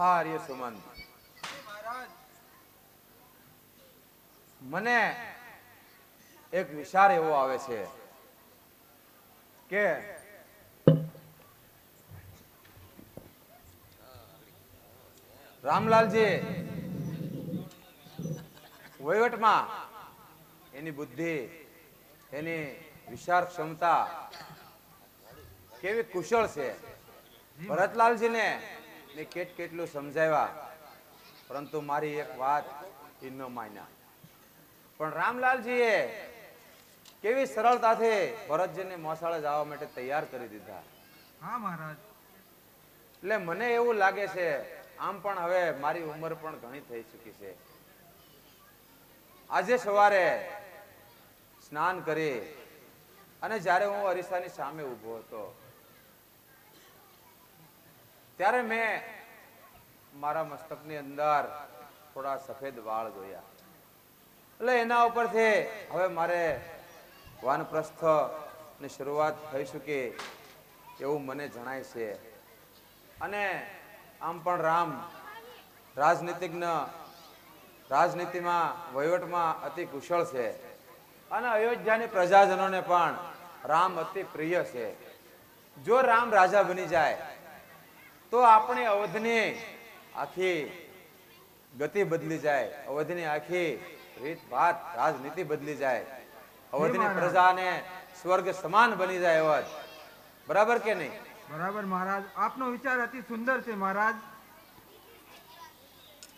હા આર્ય સુમંત મને એક વિચાર એવો આવે છે કે રામલાલજી, વહીવટમાં એની બુદ્ધિ, એની વિચાર ક્ષમતા કેવી કુશળ છે? ભરતલાલજીને મેં કેટ કેટલું સમજાવ્યા? પરંતુ મારી એક વાત એ ન માન્યા. પણ રામલાલજીએ કેવી સરળતાથી ભરતજીને મોસાળે જવા માટે તૈયાર કરી દીધા. હા મહારાજ. એટલે મને એવું લાગે છે આમ પણ હવે મારી ઉંમર પણ ઘણી થઈ ચૂકી છે. આજે સવારે સ્નાન કરી અને જ્યારે હું અરીસાની સામે ઊભો હતો ત્યારે મેં મારા મસ્તકની અંદર થોડા સફેદ વાળ જોયા. એટલે એના ઉપરથી હવે મારે વાનપ્રસ્થની શરૂઆત થઈ શકે એવું મને જણાય છે. અને આમ પણ રામ રાજનીતિજ્ઞ રાજનીતિમાં, વહીવટમાં અતિ કુશળ છે. અને અયોધ્યાની પ્રજાજનોને પણ રામ અતિ પ્રિય છે. જો રામ રાજા બની જાય તો આપણી અવધની આખી ગતિ બદલી જાય. અવધની આખી રીત ભાત રાજનીતિ બદલી જાય. અવધની પ્રજાને સ્વર્ગ સમાન બની જાય અવધ બરાબર કે નહીં? બરાબર મહારાજ. આપનો વિચાર અતિ સુંદર છે મહારાજ.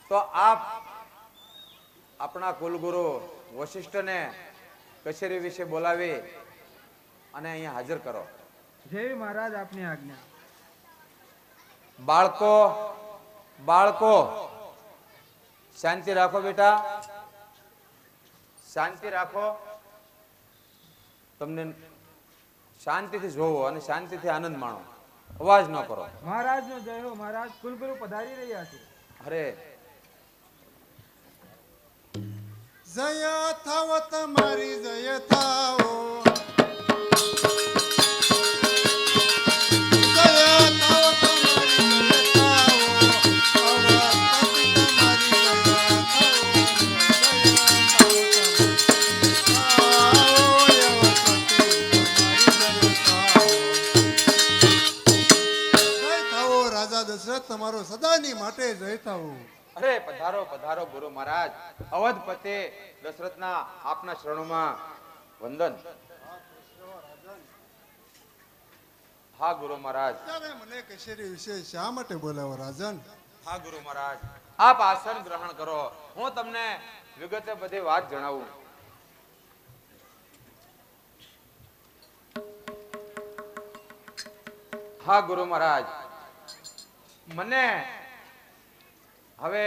તો આપ આપણા કુલગુરુ વશિષ્ઠને કચેરી વિશે બોલાવી અને અહીંયા હાજર કરો. જય મહારાજ આપની આજ્ઞા. બાળકો બાળકો શાંતિ રાખો બેટા. શાંતિ રાખો. તમને શાંતિથી જોવો અને શાંતિથી આનંદ માણો. અવાજ ન કરો. મહારાજ નો જય હો મહારાજ કુલગુરુ પધારી રહ્યા છે. અરે. જય થાવ તમારી જય થાઓ તમારો સદાની માટે જય થાઓ અરે પધારો પધારો ગુરુ મહારાજ. અવધપતે દશરથના આપના શરણોમાં વંદન. હા ગુરુ મહારાજ. મને કશેરી વિશે શા માટે બોલાવો રાજન? હા ગુરુ મહારાજ. આપ આસન ગ્રહણ કરો. હું તમને વિગતે બધી વાત જણાવું. હા ગુરુ મહારાજ. મને હવે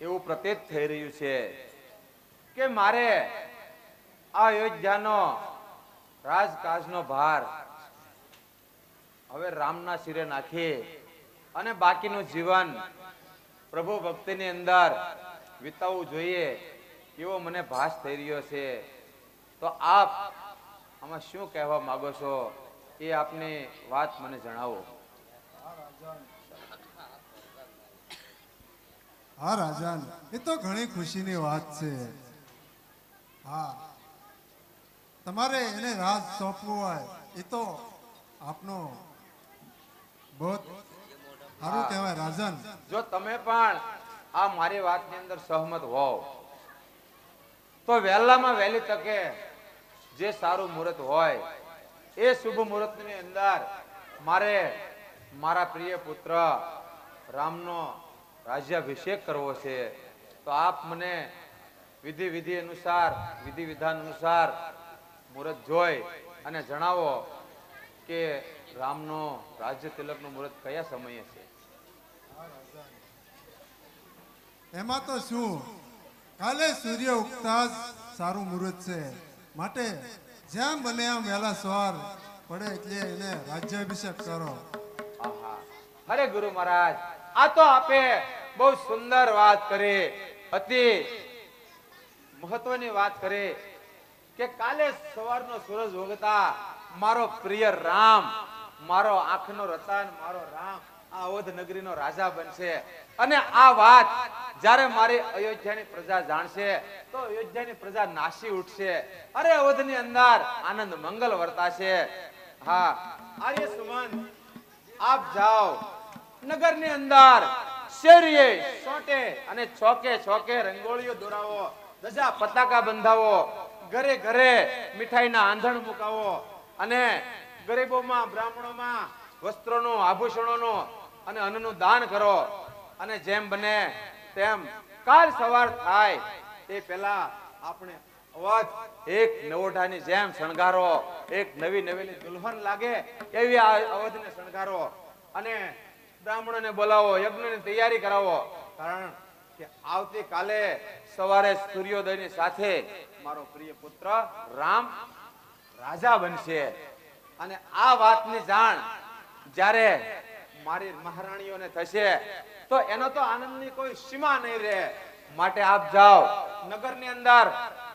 એવું પ્રતીત થઈ રહ્યું છે કે મારે આ અયોધ્યાનો રાજકાજનો ભાર હવે રામના શિરે નાખી અને બાકીનું જીવન પ્રભુ ભક્તિની અંદર વિતાવવું જોઈએ એવો મને ભાસ થઈ રહ્યો છે. તો આપ આમાં શું કહેવા માગો છો એ આપની વાત મને જણાવો. હા રાજાન એ તો ઘણી ખુશીની વાત છે. હા. તમારે એને રાજ સોંપવું હોય એ તો આપનો બહુ સારું કહેવાય રાજન. જો તમે પણ આ મારી વાતની અંદર સહમત હોવ તો વહેલામાં વહેલી તકે જે સારું મુહૂર્ત હોય એ શુભ મુહૂર્તની અંદર મારે મારા પ્રિય પુત્ર રામનો રાજ્યાભિષેક કરવો છે તો આપ મને વિધિ વિધિ અનુસાર વિધિ વિધાન અનુસાર મુહૂર્ત જોઈ અને જણાવો કે રામનો રાજ્ય તિલકનું મુહૂર્ત કયા સમયે છે? એમાં તો શું? કાલે સૂર્ય ઉગતા સારું મુહૂર્ત છે. માટે જેમ બને આમ વહેલા સવાર પડે એટલે એને રાજ્યાભિષેક કરો. આહા. અરે ગુરુ મહારાજ આ તો આપે બહુ સુંદર વાત કરે. અતિ મહત્વની વાત કરે કે કાલે સવારનો સૂરજ ઉગતા મારો પ્રિય રામ, મારો આંખનો રતન, મારો રામ, આ અવધ નગરીનો રાજા બનશે. અને આ વાત જ્યારે મારી અયોધ્યાની પ્રજા જાણશે, તો અયોધ્યાની પ્રજા નાસી ઉઠશે. અરે અવધની અંદર આનંદ મંગલ વર્તાશે. હા આર્ય સુમન આપ જાઓ. નગરની અંદર શેરીએ સોટે અને ચોકે ચોકે રંગોળીઓ દોરાવો, ધજા, પતાકા બંધાવો, ઘરે ઘરે મીઠાઈના આંધણ મુકાવો અને ગરીબોમાં, બ્રાહ્મણોમાં વસ્ત્રોનો, આભૂષણોનો અને અન્નનું દાન કરો. અને જેમ બને તેમ કાલ સવાર થાય એ પહેલા આપણે અવાજ, એક નવોઢાની જેમ શણગારો, એક નવી નવેલી દુલ્હન લાગે એવી આ અવધને શણગારો. અને બ્રાહ્મણોને બોલાવો, યજ્ઞની તૈયારી કરાવો. કારણ કે આવતીકાલે સવારે સૂર્યોદયની સાથે મારો પ્રિય પુત્ર રામ રાજા બનશે. અને આ વાતની જાણ જ્યારે મારી મહારાણીઓને થશે, તો એનો તો આનંદની કોઈ સીમા નહીં રહે. માટે આપ જાઓ, નગરની અંદર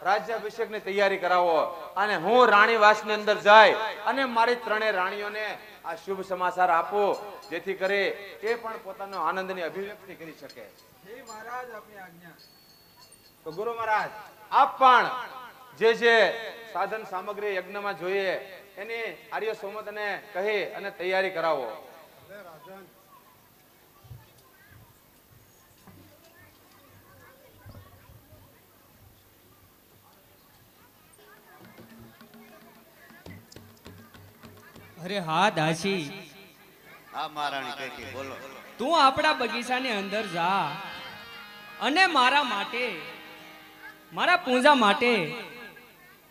રાજ્યાભિષેકની તૈયારી કરાવો. અને હું રાણીવાસની અંદર જઈ અને મારી ત્રણેય રાણીઓને આ શુભ સમાચાર આપો જેથી કરે તે પણ પોતાનો આનંદની અભિવ્યક્તિ કરી શકે. હે મહારાજ આપની આજ્ઞા. તો ગુરુ મહારાજ આપ પણ જે જે સાધન સામગ્રી યજ્ઞમાં જોઈએ એની આર્ય સોમતને કહી અને તૈયારી કરાવો. અરે હા દાસી. હા મહારાણી કઈ બોલો. તું આપણા બગીચાની અંદર જા અને મારા માટે મારા પૂજા માટે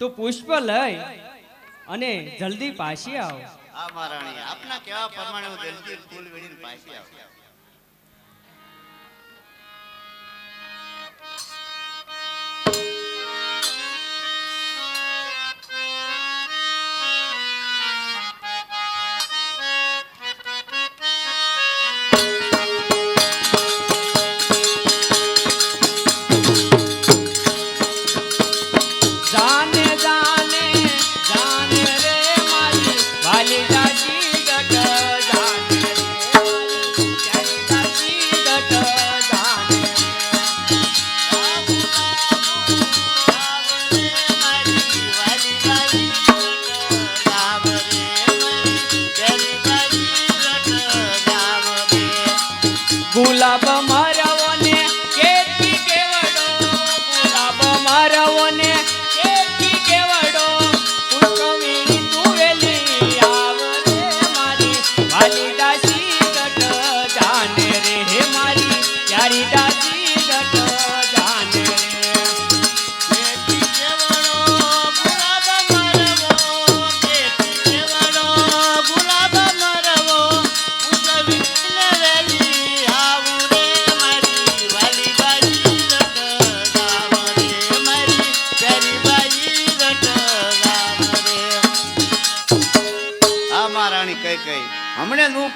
તું પુષ્પ લઈ અને જલ્દી પાછી આવ. હા મહારાણી આપના કેવા પ્રમાણે હું જલ્દી ફૂલ વેડીને પાછી આવું.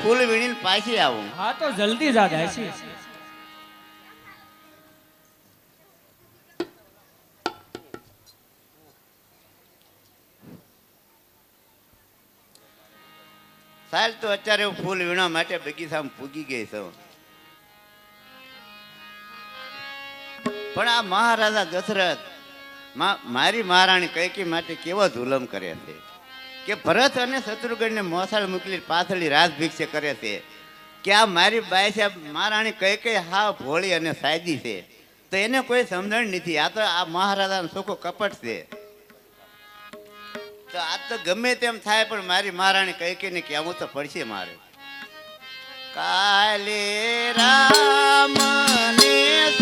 ફૂલ વીણીને પાછી આવું. હા તો જલ્દી જા દાસી સાહેબ તો અત્યારે હું ફૂલ વીણવા માટે બગીચામાં પૂગી ગઈ છું. પણ આ મહારાજા દશરથ મારી મહારાણી કૈકી માટે કેવો જુલમ કરે છે? કે ભરત અને શત્રુઘ્નને મોસાળ મોકલી પાછળી રાજભિક્ષે કરે છે. કે આ મારી બાઈ છે મહારાણી કઈ કઈ હા ભોળી અને સાયદી છે. તો એને કોઈ સમજણ નથી. આ તો આ મહારાજાનો સુખો કપટ છે. તો આ તો ગમે તેમ થાય, પણ મારી મહારાણી કઈ કઈ ને કહેવું તો પડશે મારે. કાલે રામ ને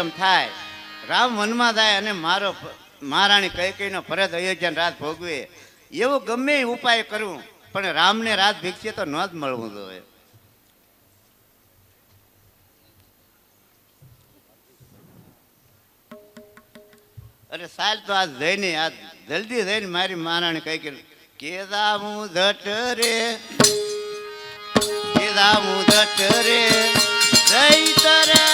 તેમ થાય? રામ વનમાં જાય અને મારો મહારાણી કઈ કઈનો ફરજ અયોધ્યા રાત ભોગવે. એવો ગમે ઉપાય કરું, પણ રામને રાત ભીખશે તો ન જ મળવું જોઈએ. અરે સાલ તો આજ જઈને આ જલ્દી જઈને મારી મહારાણી કઈ કે કેદા ધટ રે કેદા ધટ રે જઈ તરત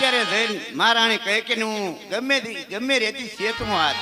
અત્યારે મહારાણી કહે કે હું ગમે ગમે રેતી શેતમાં હાથ.